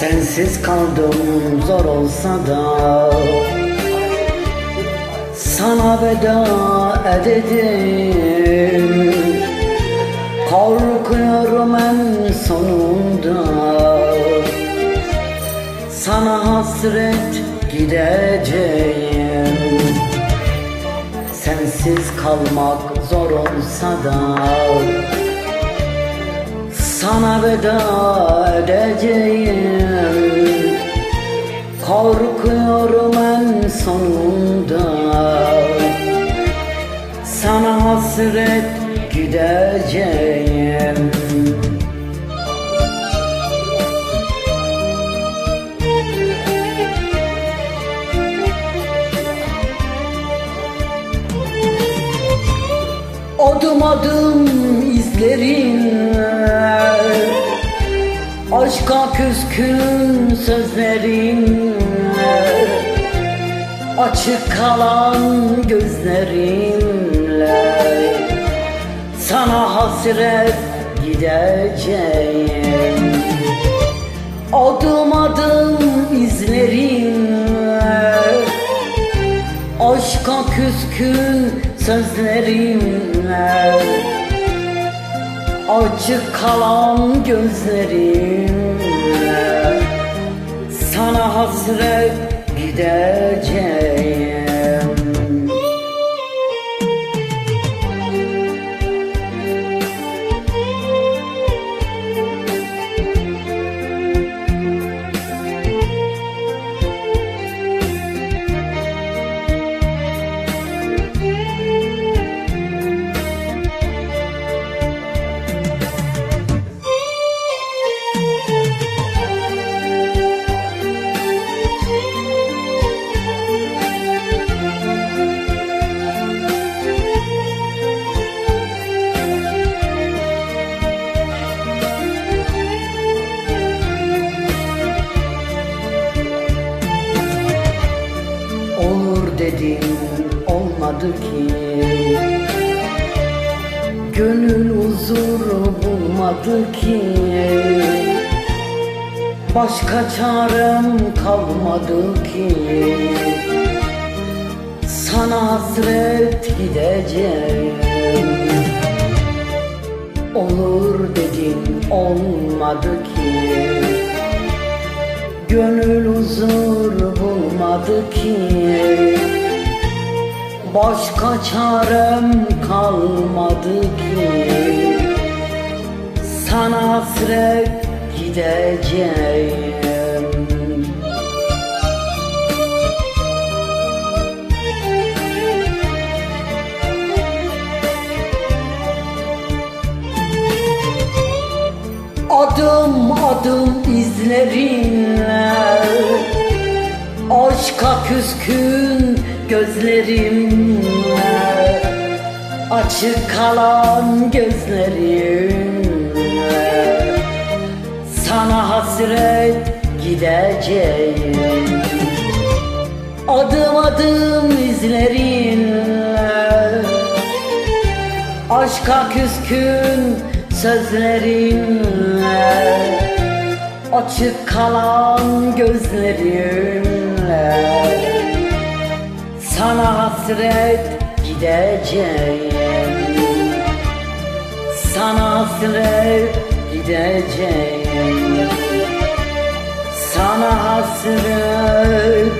Sensiz kaldım zor olsa da. Sana veda ededim. Korkuyorum en sonunda. Sana hasret gideceğim. Sensiz kalmak zor olsa da. Sana veda edeceğim Korkuyorum en sonunda. Sana hasret gideceğim. Adım adım izlerinle Aşka küskün sözlerinle Açık kalan gözlerimle Sana hasret gideceğim. Adım adım izlerinle Aşka küskün sözlerimle Açık kalan gözlerimle Sana hasret gideceğim Dedim olmadı ki. Gönül huzuru bulmadı ki. Başka çarem kalmadı ki. Sana hasret gideceğim. Olur dedim olmadı ki. Gönül huzur bulmadı ki Başka çarem kalmadı ki. Sana hasret gideceğim. Adım adım izlerinle Aşka küskün gözlerimle Açık kalan gözlerimle Sana hasret gideceğim. Adım adım izlerinle Aşka küskün sözlerinle Açık kalan gözlerimle Sana hasret gideceğim. Sana hasret gideceğim. Sana hasret